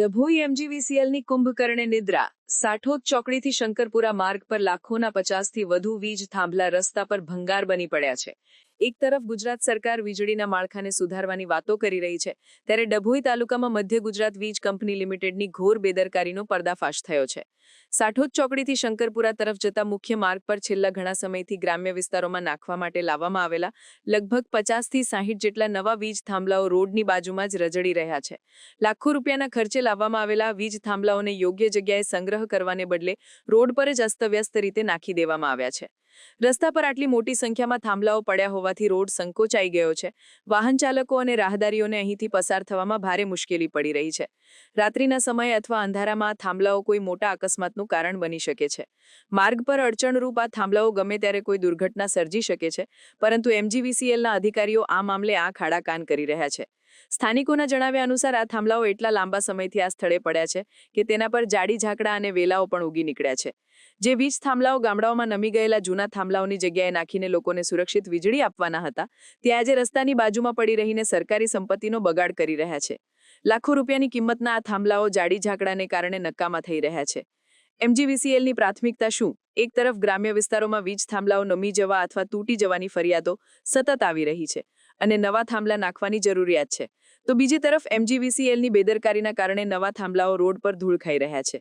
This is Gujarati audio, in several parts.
ડભોઈ એમજીવીસીએલની કુંભકર્ણે નિદ્રા. સાઠોદ ચોકડીથી શંકરપુરા માર્ગ પર લાખોના પચાસથી વધુ વીજ થાંભલા રસ્તા પર ભંગાર બની પડ્યા છે. એક તરફ ગુજરાત સરકાર વીજળીના માળખાને સુધારવાની વાતો કરી રહી છે, ત્યારે ડભોઈ તાલુકામાં મધ્ય ગુજરાત વીજ કંપની લિમિટેડની ઘોર બેદરકારીનો પર્દાફાશ થયો છે. સાઠોદ ચોકડીથી શંકરપુરા તરફ જતા મુખ્ય માર્ગ પર છેલ્લા ઘણા સમયથી ગ્રામ્ય વિસ્તારોમાં નાખવા માટે લાવવામાં આવેલા લગભગ પચાસથી સાહીઠ જેટલા નવા વીજ થાંભલાઓ રોડની બાજુમાં જ રજડી રહ્યા છે. લાખો રૂપિયાના ખર્ચે લાવવામાં આવેલા વીજ થાંભલાઓને યોગ્ય જગ્યાએ સંગ્રહ કરવાને બદલે રોડ પર જ અસ્તવ્યસ્ત રીતે નાખી દેવામાં આવ્યા છે. રસ્તા પર આટલી મોટી સંખ્યામાં થાંભલાઓ પડ્યા હોવાથી રોડ સંકોચાઈ ગયો છે. વાહન ચાલકો અને રાહદારીઓને અહીંથી પસાર થવામાં ભારે મુશ્કેલી પડી રહી છે. રાત્રિના સમયે અથવા અંધારામાં થાંભલાઓ કોઈ મોટા અકસ્માતનું કારણ બની શકે છે. માર્ગ પર અડચણરૂપ આ થાંભલાઓ ગમે ત્યારે કોઈ દુર્ઘટના સર્જી શકે છે, પરંતુ એમજીવીસીએલના અધિકારીઓ આ મામલે આંખ ખાડાકાન કરી રહ્યા છે. સ્થાનિકોના જણાવ્યા અનુસાર આ થાંભલાઓ એટલા લાંબા સમયથી આ સ્થળે પડ્યા છે કે તેના પર જાડી ઝાકડા અને વેલાઓ પણ ઉગી નીકળ્યા છે. જે વીજ થાંભલાઓ ગામડાઓમાં નમી ગયેલા જૂના થાંભલાઓની જગ્યાએ નાખીને લોકોને સુરક્ષિત વીજળી આપવાના હતા, તે આજે રસ્તાની બાજુમાં પડી રહીને સરકારી સંપત્તિનો બગાડ કરી રહ્યા છે. લાખો રૂપિયાની કિંમતના આ થાંભલાઓ જાડી ઝાકડાને કારણે નકામા થઈ રહ્યા છે. એમજીવીસીએલની પ્રાથમિકતા શું? એક તરફ ગ્રામ્ય વિસ્તારોમાં વીજ થાંભલાઓ નમી જવા અથવા તૂટી જવાની ફરિયાદો સતત આવી રહી છે અને નવા થાંભલા નાખવાની જરૂરિયાત છે. તો બીજી તરફ એમજીવીસીએલની બેદરકારીના કારણે નવા થાંભલાઓ રોડ પર ધૂળ ખાઈ રહ્યા છે.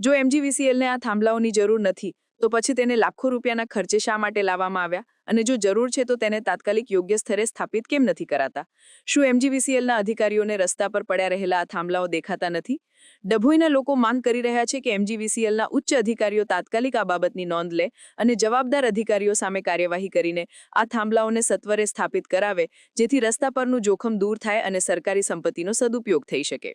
જો એમજીવીસીએલને આ થાંભલાઓની જરૂર નથી, તો પછી તેને લાખો રૂપિયાના ખર્ચે શા માટે લાવવામાં આવ્યા? અને જો જરૂર છે તો તેને તાત્કાલિક યોગ્ય સ્તરે સ્થાપિત કેમ નથી કરાતા? શું એમજીવીસીએલના અધિકારીઓને રસ્તા પર પડ્યા રહેલા આ થાંભલાઓ દેખાતા નથી? ડભોઈના લોકો માંગ કરી રહ્યા છે કે એમજીવીસીએલના ઉચ્ચ અધિકારીઓ તાત્કાલિક આ બાબતની નોંધ લે અને જવાબદાર અધિકારીઓ સામે કાર્યવાહી કરીને આ થાંભલાઓને સત્વરે સ્થાપિત કરાવે, જેથી રસ્તા પરનું જોખમ દૂર થાય અને સરકારી સંપત્તિનો સદુપયોગ થઈ શકે.